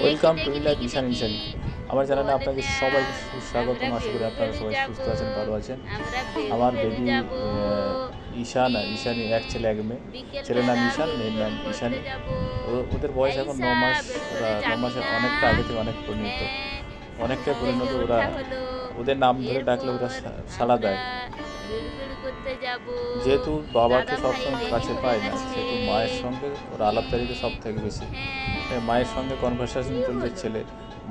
Welcome to life Ishan Ishani আমার চ্যানেলে আপনাকে সবাইকে সুস্বাগতম। আশা করি আপনারা সবাই সুস্থ আছেন ভালো আছেন। আমার বেবি ঈশান আর ঈশানি এক ছেলে এক মেয়ে। ছেলের নাম ঈশান মেয়ের নাম ঈশানি। ও- ওদের বয়স এখন ন মাস ওরা ন মাসে অনেকটা আগে থেকে অনেক পরিণত। অনেকটাই পরিণত ওরা ওদের নাম ধরে ডাকলে ওরা সাড়া দেয়। যেহেতু বাবাকে সবসময় কাছে পায় না সেহেতু মায়ের সঙ্গে ওর আলাপচারিতা সব থেকে বেশি। তাই মায়ের সঙ্গে কনভারসেশন চলছে ছেলে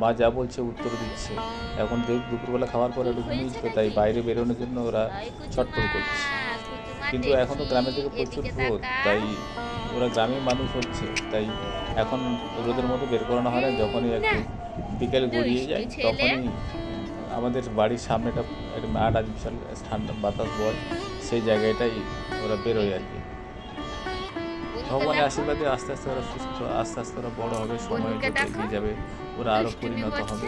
মা যা বলছে উত্তর দিচ্ছে। এখন দেখ দুপুরবেলা খাওয়ার পরে একটু ঘুমিয়েছিল তাই বাইরে বেরোনোর জন্য ওরা ছটফট করছে। কিন্তু এখনও গ্রামের দিকে প্রচুর রোদ তাই ওরা গ্রামের মানুষ হচ্ছে তাই এখন রোদের মধ্যে বের করানো হয় না যখনই একটু বিকেল গড়িয়ে যায় তখনই আমাদের বাড়ির সামনে একটা মাঠ আছে বিশাল ঠান্ডা বাতাস বয় সেই জায়গাটাই ওরা বেরোয় আর কি। ভগবানের আশীর্বাদে আস্তে আস্তে ওরা সুস্থ আস্তে আস্তে ওরা বড় হবে সময় দিয়ে এগিয়ে যাবে ওরা আরও পরিণত হবে।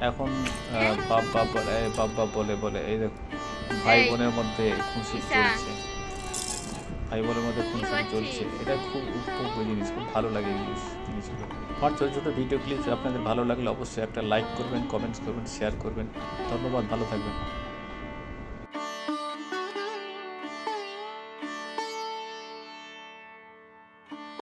এখন আহ, বাপ বাপ বলে বাপ বাপ বলে বলে এই দেখো ভাই বোনের মধ্যে খুশি চলছে ভাই বোনের মধ্যে খুশি চলছে? এটা খুব উপভোগ্য জিনিস খুব ভালো লাগে এই জিনিস জিনিসগুলো। আমার ছোটো ছোটো ভিডিও ক্লিপস আপনাদের ভালো লাগলে অবশ্যই একটা লাইক করবেন কমেন্টস করবেন শেয়ার করবেন। ধন্যবাদ ভালো থাকবেন।